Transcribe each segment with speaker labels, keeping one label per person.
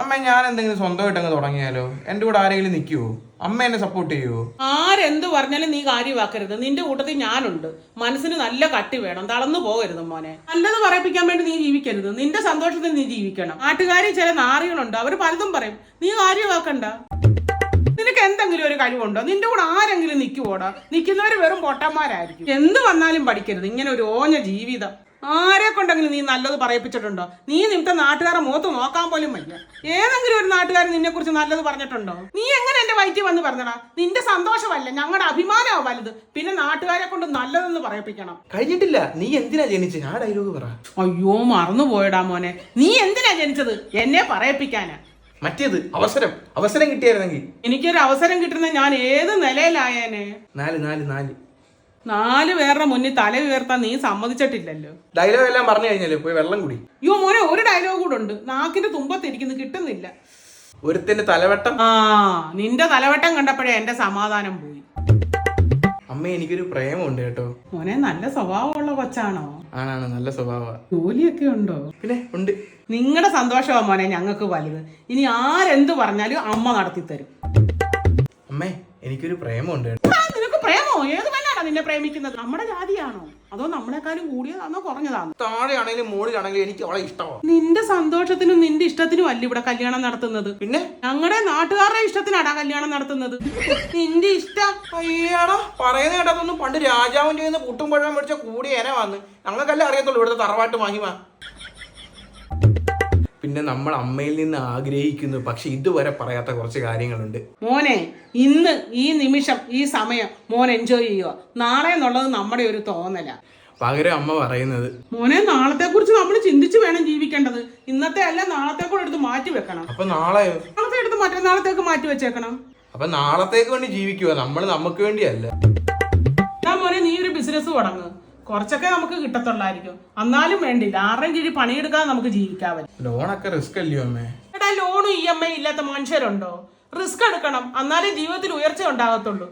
Speaker 1: അമ്മ ഞാൻ എന്തെങ്കിലും സ്വന്തമായിട്ട് അങ്ങ് തുടങ്ങിയാലോ? എന്റെ കൂടെ ആരെങ്കിലും നിൽക്കുവോ? അമ്മ എന്നെ സപ്പോർട്ട് ചെയ്യുവോ?
Speaker 2: ആരെന്ത് പറഞ്ഞാലും നീ കാര്യമാക്കരുത്. നിന്റെ കൂട്ടത്തിൽ ഞാനുണ്ട്. മനസ്സിന് നല്ല കട്ടി വേണം. തളർന്നു പോകരുത് മോനെ. നല്ലത് പറയിപ്പിക്കാൻ വേണ്ടി നീ ജീവിക്കരുത്. നിന്റെ സന്തോഷത്തിൽ നീ ജീവിക്കണം. നാട്ടുകാരി ചില നാറികളുണ്ട്. അവർ പലതും പറയും. നീ കാര്യമാക്കണ്ട. നിനക്ക് എന്തെങ്കിലും ഒരു കഴിവുണ്ടോ? നിന്റെ കൂടെ ആരെങ്കിലും നിൽക്കുവോടാ? നിൽക്കുന്നവര് വെറും പൊട്ടന്മാരായിരിക്കും. എന്ത് വന്നാലും പഠിക്കരുത്. ഇങ്ങനെ ഒരു ഓഞ്ഞ ജീവിതം. ആരെ കൊണ്ടെങ്കിലും നീ നല്ലത് പറയിപ്പിച്ചിട്ടുണ്ടോ? നീ നിമിത്ത നാട്ടുകാരെ മുഖത്ത് നോക്കാൻ പോലും വയ്യ. ഏതെങ്കിലും ഒരു നാട്ടുകാരൻ നിന്നെ കുറിച്ച് നല്ലത് പറഞ്ഞിട്ടുണ്ടോ? നീ എങ്ങനെ എന്റെ വയറ്റിൽ വന്ന് പറഞ്ഞടാ? നിന്റെ സന്തോഷമല്ല ഞങ്ങളുടെ അഭിമാനമാ വലുത്. പിന്നെ നാട്ടുകാരെ കൊണ്ട് നല്ലതെന്ന് പറയിപ്പിക്കണം.
Speaker 1: കഴിഞ്ഞിട്ടില്ല. നീ എന്തിനാ ജനിച്ചത് ആ ഡയലോഗ് പറ.
Speaker 2: അയ്യോ മറന്നുപോയടാ മോനെ. നീ എന്തിനാ ജനിച്ചത്? എന്നെ പറയിപ്പിക്കാനാ.
Speaker 1: മറ്റേത് അവസരം. അവസരം കിട്ടിയായിരുന്നെങ്കിൽ.
Speaker 2: എനിക്കൊരു അവസരം കിട്ടുന്ന ഞാൻ ഏത് നിലയിലായേനെ?
Speaker 1: നാല് നാല് നാല്.
Speaker 2: നാല് പേരുടെ മുന്നിൽ തല ഉയർത്താൻ നീ സമ്മതിച്ചിട്ടില്ലല്ലോ.
Speaker 1: ഡയലോഗ് എല്ലാം പറഞ്ഞു കഴിഞ്ഞാലേ പോയി വെള്ളം കുടി.
Speaker 2: അയ്യോ മോനെ ഒരു ഡയലോഗ് കൂടെ ഉണ്ട്. നാക്കിന്റെ തുമ്പത്തിരിക്കുന്നു കിട്ടുന്നില്ല.
Speaker 1: ഒരുത്തിന്റെ തലവട്ടം?
Speaker 2: ആ നിന്റെ തലവട്ടം കണ്ടപ്പോഴേ എന്റെ സമാധാനം പോയി.
Speaker 1: അമ്മ എനിക്കൊരു പ്രേമമുണ്ട് കേട്ടോ.
Speaker 2: മോനെ നല്ല സ്വഭാവമുള്ള കൊച്ചാണോ?
Speaker 1: ആണാണ് നല്ല സ്വഭാവ.
Speaker 2: ജോലിയൊക്കെ ഉണ്ടോ?
Speaker 1: പിന്നെ ഉണ്ട്.
Speaker 2: നിങ്ങളുടെ സന്തോഷമാണ് മോനെ ഞങ്ങൾക്ക് വലുത്. ഇനി ആരെന്ത് പറഞ്ഞാലും അമ്മ നടത്തി തരും
Speaker 1: അമ്മേ എനിക്കൊരു പ്രേമമുണ്ട് കേട്ടോ
Speaker 2: ആ, നിനക്ക് പ്രേമോ ഏത് പെണ്ണാണോ നിന്നെ പ്രേമിക്കുന്നത്? നമ്മുടെ ജാതിയാണോ? അതോ നമ്മളെക്കാളും കൂടിയതാണോ കുറഞ്ഞതാണോ?
Speaker 1: താഴെയാണെങ്കിലും മുകളിലാണെങ്കിലും എനിക്ക് അവളെ ഇഷ്ടമാണ്
Speaker 2: നിന്റെ സന്തോഷത്തിനും നിന്റെ ഇഷ്ടത്തിനും അല്ല ഇവിടെ കല്യാണം നടത്തുന്നത്?
Speaker 1: പിന്നെ?
Speaker 2: ഞങ്ങളുടെ നാട്ടുകാരുടെ ഇഷ്ടത്തിനാടാ കല്യാണം നടത്തുന്നത്. നിന്റെ ഇഷ്ടം?
Speaker 1: അയ്യാടാ പറയുന്ന കേട്ടതൊന്നും പണ്ട് രാജാവിന്റെ കയ്യിൽ നിന്ന് പുട്ടും പഴം മേടിച്ച കൂടിയേനെ എന വന്ന്. ഞങ്ങൾക്കല്ലേ അറിയത്തുള്ളൂ ഇവിടുത്തെ തറവാട്ട് മഹിമ. പിന്നെ നമ്മൾ അമ്മയിൽ നിന്ന് ആഗ്രഹിക്കുന്നു. പക്ഷെ ഇതുവരെ പറയാത്ത കുറച്ച് കാര്യങ്ങളുണ്ട്.
Speaker 2: മോനെ ഇന്ന് ഈ നിമിഷം ഈ സമയം മോൻ എൻജോയ് ചെയ്യുക നാളെ എന്നുള്ളത് നമ്മുടെ ഒരു തോന്നല.
Speaker 1: പകരം അമ്മ പറയുന്നത്
Speaker 2: മോനെ നാളത്തെ കുറിച്ച് നമ്മൾ ചിന്തിച്ചു വേണം ജീവിക്കേണ്ടത്. ഇന്നത്തെ അല്ല നാളത്തെ കൂടെ എടുത്ത് മാറ്റി വെക്കണം.
Speaker 1: അപ്പൊ നാളെ?
Speaker 2: നാളത്തെ എടുത്ത് മറ്റന്നാളത്തേക്ക് മാറ്റി വെച്ചേക്കണം.
Speaker 1: അപ്പൊ നാളത്തേക്ക് വേണ്ടി ജീവിക്കുക നമ്മൾ നമുക്ക് വേണ്ടിയല്ല.
Speaker 2: ഞാൻ മോനെ നീ ഒരു ബിസിനസ് തുടങ്ങ്. കുറച്ചൊക്കെ നമുക്ക് കിട്ടത്തുള്ളായിരിക്കും. എന്നാലും വേണ്ടില്ല. ആരുടെയും കീഴിൽ പണിയെടുക്കാതെ നമുക്ക് ജീവിക്കാൻ
Speaker 1: ലോണൊക്കെ റിസ്ക് അല്ലയോ അമ്മേ?
Speaker 2: എടാ ലോണും ഇ എം ഐ ഇല്ലാത്ത മനുഷ്യരുണ്ടോ? റിസ്ക് എടുക്കണം. എന്നാലേ ജീവിതത്തിൽ ഉയർച്ച ഉണ്ടാകത്തുള്ളൂ.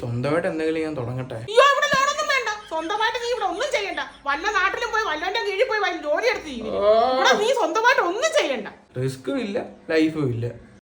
Speaker 1: സ്വന്തമായിട്ട് എന്തെങ്കിലും ഞാൻ തുടങ്ങട്ടെ?
Speaker 2: അയ്യോ ഇവിടെ ലോണൊന്നും വേണ്ട. സ്വന്തമായിട്ട് നീ ഇവിടെ ഒന്നും ചെയ്യണ്ട. വല്ല നാട്ടിലും പോയി വല്ലവന്റെ കീഴിൽ പോയി വല്ല ജോലി എടുത്ത് ജീവിക്കും. ഇവിടെ നീ സ്വന്തമായിട്ട് ഒന്നും ചെയ്യണ്ട.
Speaker 1: റിസ്ക്കും ഇല്ല ലൈഫും ഇല്ല.